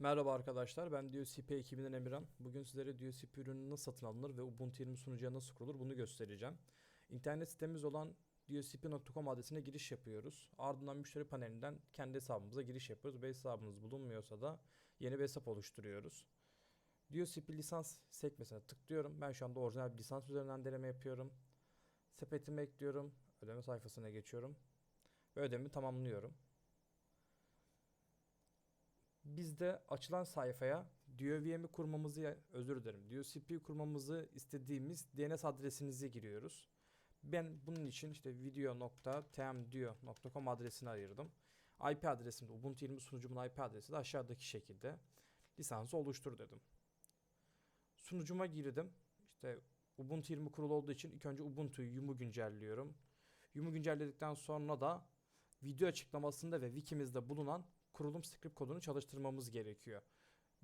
Merhaba arkadaşlar, ben DioCP ekibinden Emirhan. Bugün sizlere DioCP ürünü nasıl satın alınır ve Ubuntu 20 sunucuya nasıl kurulur bunu göstereceğim. İnternet sitemiz olan diocp.com adresine giriş yapıyoruz. Ardından müşteri panelinden kendi hesabımıza giriş yapıyoruz. Ve hesabımız bulunmuyorsa da yeni bir hesap oluşturuyoruz. DioCP lisans sekmesine tıklıyorum. Ben şu anda orijinal bir lisans üzerinden deneme yapıyorum. Sepetime ekliyorum. Ödeme sayfasına geçiyorum. Ve ödememi tamamlıyorum. Biz de açılan sayfaya DioVM'i kurmamızı, özür dilerim, DioCP kurmamızı istediğimiz DNS adresinizi giriyoruz. Ben bunun için işte video.tmdio.com adresini ayırdım. IP adresim de Ubuntu 20 sunucumun IP adresi de aşağıdaki şekilde. Lisansı oluştur dedim. Sunucuma girdim. İşte Ubuntu 20 kurulu olduğu için ilk önce Ubuntu'yu Yumu güncelliyorum. Yumu güncelledikten sonra da video açıklamasında ve wikimizde bulunan kurulum script kodunu çalıştırmamız gerekiyor.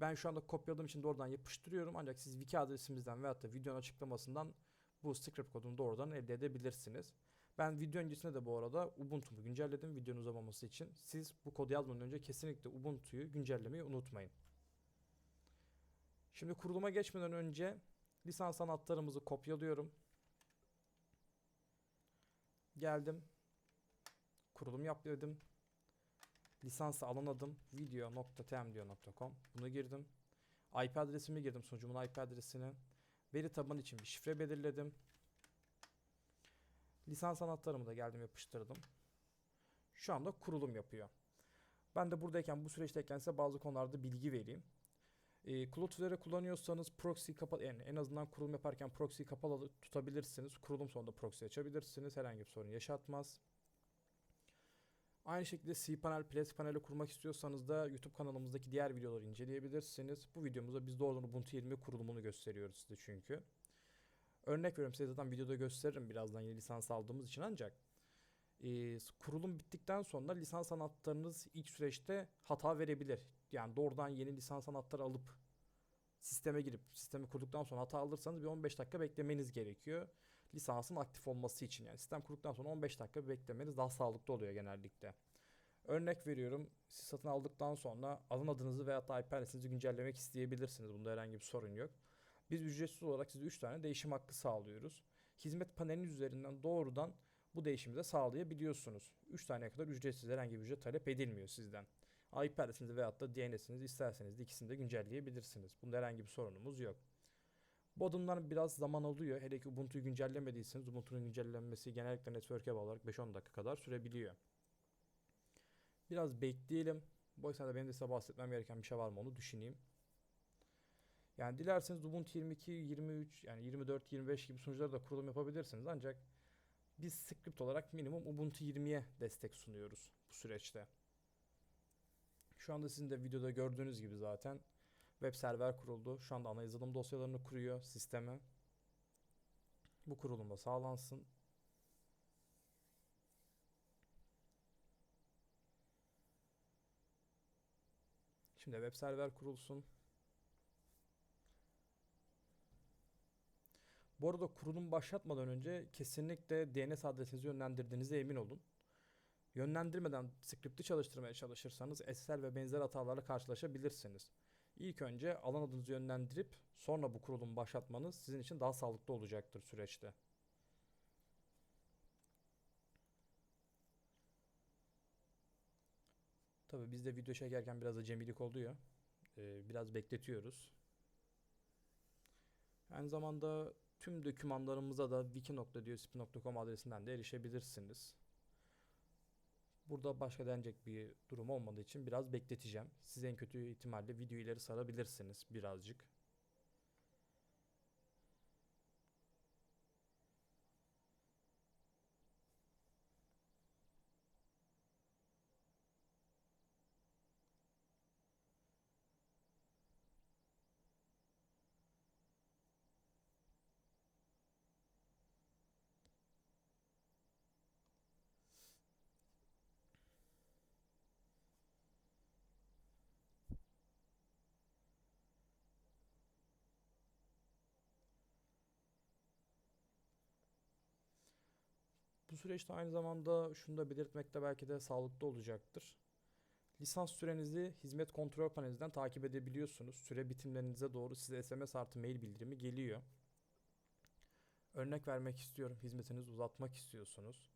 Ben şu anda kopyaladığım için doğrudan yapıştırıyorum ancak siz wiki adresimizden veyahut da videonun açıklamasından bu script kodunu doğrudan elde edebilirsiniz. Ben video öncesinde de bu arada Ubuntu'mu güncelledim videonun uzamaması için. Siz bu kodu yazmadan önce kesinlikle Ubuntu'yu güncellemeyi unutmayın. Şimdi kuruluma geçmeden önce lisans anahtarımızı kopyalıyorum. Geldim. Kurulum yap dedim. Lisansı alan adım video.tmdio.com Bunu girdim. IP adresimi girdim sunucumun IP adresini. Veri tabanı için bir şifre belirledim. Lisans anahtarımı da geldim yapıştırdım. Şu anda kurulum yapıyor. Ben de buradayken bu süreçteyken size bazı konularda bilgi vereyim. E, Cloudflare'ı kullanıyorsanız proxy kapalı yani en azından kurulum yaparken proxy kapalı tutabilirsiniz. Kurulum sonunda proxy açabilirsiniz. Herhangi bir sorun yaşatmaz. Aynı şekilde cPanel, Place paneli kurmak istiyorsanız da YouTube kanalımızdaki diğer videoları inceleyebilirsiniz. Bu videomuzda biz doğrudan Ubuntu 20 kurulumunu gösteriyoruz size çünkü. Örnek veriyorum size zaten videoda gösteririm birazdan yeni lisans aldığımız için ancak e, kurulum bittikten sonra lisans anahtarınız ilk süreçte hata verebilir. Yani doğrudan yeni lisans anahtarı alıp sisteme girip sistemi kurduktan sonra hata alırsanız bir 15 dakika beklemeniz gerekiyor. Lisansın aktif olması için yani sistem kurduktan sonra 15 dakika beklemeniz daha sağlıklı oluyor genellikle. Örnek veriyorum siz satın aldıktan sonra alın adınızı veya da IP adresinizi güncellemek isteyebilirsiniz. Bunda herhangi bir sorun yok. Biz ücretsiz olarak size 3 tane değişim hakkı sağlıyoruz. Hizmet paneliniz üzerinden doğrudan bu değişimi de sağlayabiliyorsunuz. 3 taneye kadar ücretsiz herhangi bir ücret talep edilmiyor sizden. IP adresinizi veyahut da DNS'inizi isterseniz de ikisini de güncelleyebilirsiniz. Bunda herhangi bir sorunumuz yok. Bu adımlar biraz zaman alıyor. Hele ki Ubuntu'yu güncellemediyseniz Ubuntu'nun güncellenmesi genellikle network'e bağlı olarak 5-10 dakika kadar sürebiliyor. Biraz bekleyelim. Bu esnada benim de size bahsetmem gereken bir şey var mı onu düşüneyim. Yani dilerseniz Ubuntu 22, 23 yani 24, 25 gibi sunucuları da kurulum yapabilirsiniz. Ancak biz script olarak minimum Ubuntu 20'ye destek sunuyoruz bu süreçte. Şu anda sizin de videoda gördüğünüz gibi zaten web server kuruldu. Şu anda ana yazılım dosyalarını kuruyor sisteme. Bu kurulumda sağlansın. Şimdi web server kurulsun. Bu arada kurulum başlatmadan önce kesinlikle DNS adresinizi yönlendirdiğinize emin olun. Yönlendirmeden script'i çalıştırmaya çalışırsanız SSL ve benzer hatalarla karşılaşabilirsiniz. İlk önce alan adınızı yönlendirip sonra bu kurulumu başlatmanız sizin için daha sağlıklı olacaktır süreçte. Tabi bizde video çekerken biraz acemilik oluyor. Ee, biraz bekletiyoruz. Aynı zamanda tüm dokümanlarımıza da wiki.diosp.com adresinden de erişebilirsiniz. Burada başka denecek bir durum olmadığı için biraz bekleteceğim. Siz en kötü ihtimalle video ileri sarabilirsiniz birazcık. Süreçte aynı zamanda şunu da belirtmekte belki de sağlıklı olacaktır. Lisans sürenizi hizmet kontrol panelinizden takip edebiliyorsunuz. Süre bitimlerinize doğru size SMS artı mail bildirimi geliyor. Örnek vermek istiyorum. Hizmetinizi uzatmak istiyorsunuz.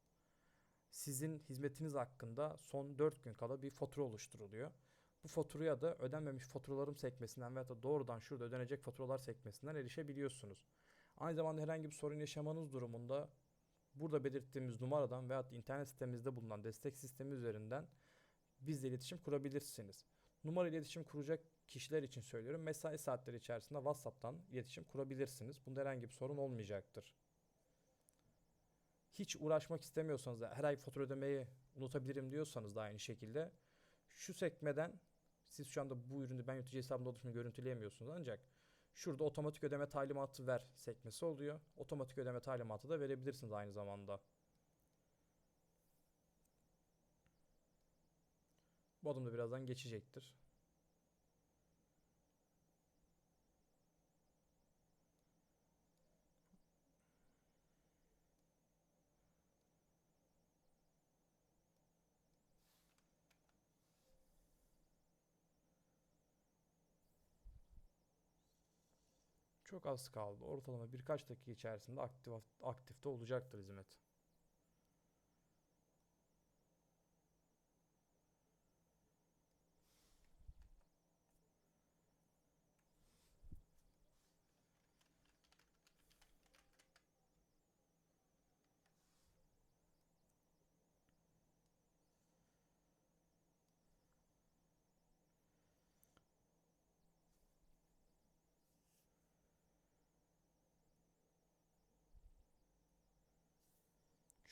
Sizin hizmetiniz hakkında son 4 gün kala bir fatura oluşturuluyor. Bu faturaya da ödenmemiş faturalarım sekmesinden veya da doğrudan şurada ödenecek faturalar sekmesinden erişebiliyorsunuz. Aynı zamanda herhangi bir sorun yaşamanız durumunda burada belirttiğimiz numaradan veya internet sitemizde bulunan destek sistemi üzerinden bizle iletişim kurabilirsiniz. Numara iletişim kuracak kişiler için söylüyorum. Mesai saatleri içerisinde WhatsApp'tan iletişim kurabilirsiniz. Bunda herhangi bir sorun olmayacaktır. Hiç uğraşmak istemiyorsanız da her ay fatura ödemeyi unutabilirim diyorsanız da aynı şekilde şu sekmeden siz şu anda bu ürünü ben yönetici hesabımda oluşunu görüntüleyemiyorsunuz ancak şurada otomatik ödeme talimatı ver sekmesi oluyor. Otomatik ödeme talimatı da verebilirsiniz aynı zamanda. Bu adım da birazdan geçecektir. Çok az kaldı. Ortalama birkaç dakika içerisinde aktif aktifte olacaktır hizmet.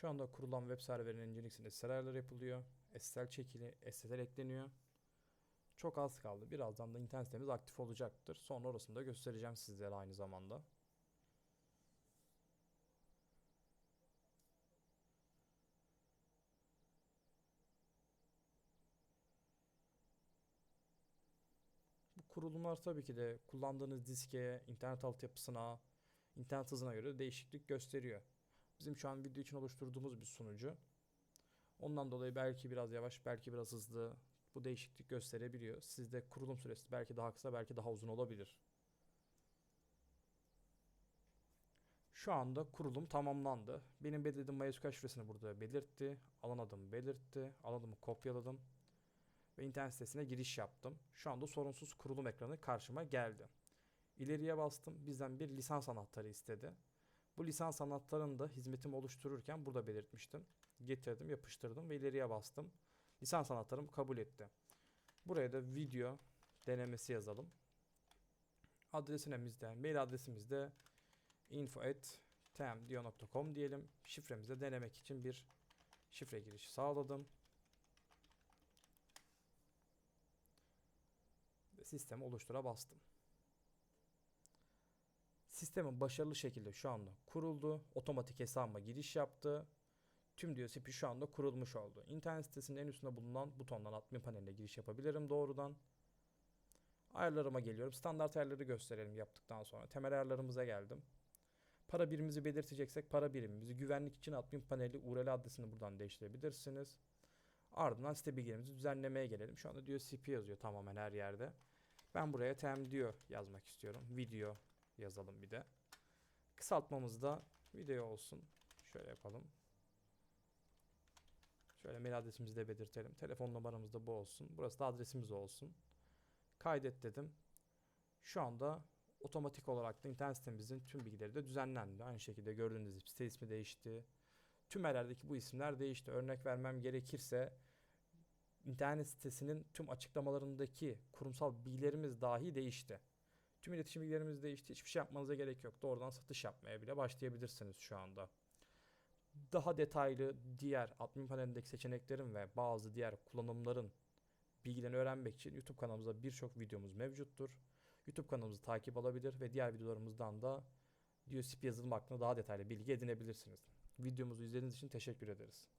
Şu anda kurulan web serverinin Nginx'in SSL ayarları yapılıyor. SSL çekili, SSL ekleniyor. Çok az kaldı. Birazdan da internet sitemiz aktif olacaktır. Sonra orasını da göstereceğim sizlere aynı zamanda. Bu kurulumlar tabii ki de kullandığınız diske, internet altyapısına, internet hızına göre değişiklik gösteriyor. Bizim şu an video için oluşturduğumuz bir sunucu. Ondan dolayı belki biraz yavaş, belki biraz hızlı bu değişiklik gösterebiliyor. Sizde kurulum süresi belki daha kısa, belki daha uzun olabilir. Şu anda kurulum tamamlandı. Benim belirlediğim MySQL şifresini burada belirtti. Alan adımı belirtti. Alan adımı kopyaladım. Ve internet sitesine giriş yaptım. Şu anda sorunsuz kurulum ekranı karşıma geldi. İleriye bastım. Bizden bir lisans anahtarı istedi. Bu lisans anahtarını da hizmetimi oluştururken burada belirtmiştim. Getirdim, yapıştırdım ve ileriye bastım. Lisans anahtarım kabul etti. Buraya da video denemesi yazalım. Adresimizde, mail adresimizde info@tmdio.com diyelim. Şifremizi denemek için bir şifre girişi sağladım. Ve sistemi oluştura bastım. Sistemin başarılı şekilde şu anda kuruldu. Otomatik hesabıma giriş yaptı. Tüm DSP şu anda kurulmuş oldu. İnternet sitesinin en üstünde bulunan butondan admin paneline giriş yapabilirim doğrudan. Ayarlarıma geliyorum. Standart ayarları gösterelim yaptıktan sonra. Temel ayarlarımıza geldim. Para birimimizi belirteceksek para birimimizi güvenlik için admin paneli URL adresini buradan değiştirebilirsiniz. Ardından site bilgilerimizi düzenlemeye gelelim. Şu anda DSP yazıyor tamamen her yerde. Ben buraya tem diyor yazmak istiyorum. Video yazalım bir de. Kısaltmamız da video olsun. Şöyle yapalım. Şöyle mail adresimizi de belirtelim. Telefon numaramız da bu olsun. Burası da adresimiz olsun. Kaydet dedim. Şu anda otomatik olarak da internet sitemizin tüm bilgileri de düzenlendi. Aynı şekilde gördüğünüz gibi site ismi değişti. Tüm yerlerdeki bu isimler değişti. Örnek vermem gerekirse internet sitesinin tüm açıklamalarındaki kurumsal bilgilerimiz dahi değişti. Tüm iletişim bilgilerimiz değişti. Hiçbir şey yapmanıza gerek yok. Doğrudan satış yapmaya bile başlayabilirsiniz şu anda. Daha detaylı diğer admin panelindeki seçeneklerin ve bazı diğer kullanımların bilgilerini öğrenmek için YouTube kanalımızda birçok videomuz mevcuttur. YouTube kanalımızı takip alabilir ve diğer videolarımızdan da DSP yazılım hakkında daha detaylı bilgi edinebilirsiniz. Videomuzu izlediğiniz için teşekkür ederiz.